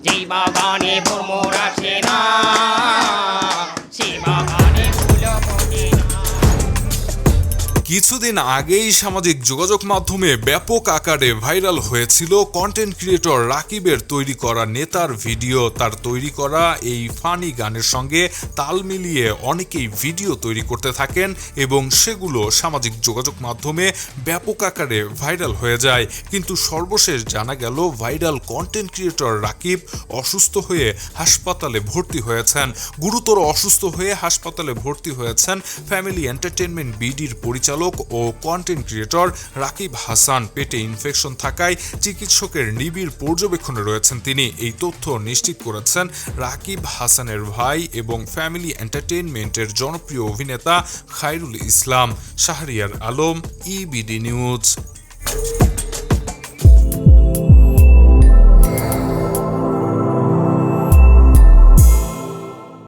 जय बाबा ने কিছুদিন আগেই সামাজিক যোগাযোগ মাধ্যমে ব্যাপক আকারে ভাইরাল হয়েছিল কন্টেন্ট ক্রিয়েটর রাকিবের তৈরি করা নেতার ভিডিও। তার তৈরি করা এই ফানি গানের সঙ্গে তাল মিলিয়ে অনেকেই ভিডিও তৈরি করতে থাকেন এবং সেগুলো সামাজিক যোগাযোগ মাধ্যমে ব্যাপক আকারে ভাইরাল হয়ে যায়। কিন্তু সর্বশেষ জানা গেল, ভাইরাল কন্টেন্ট ক্রিয়েটর রাকিব অসুস্থ হয়ে হাসপাতালে ভর্তি হয়েছেন। গুরুতর অসুস্থ হয়ে হাসপাতালে ভর্তি হয়েছেন ফ্যামিলি এন্টারটেনমেন্ট বিডির পরিচালক ও কন্টেন্ট ক্রিয়েটর রাকিব হাসান। পেটে ইনফেকশন থাকায় চিকিৎসকের নিবিড় পর্যবেক্ষণে রয়েছেন তিনি। এই তথ্য নিশ্চিত করেছেন রাকিব হাসানের ভাই এবং ফ্যামিলি এন্টারটেনমেন্টের জনপ্রিয় অভিনেতা খায়রুল ইসলাম। Shahriar Alam EBD news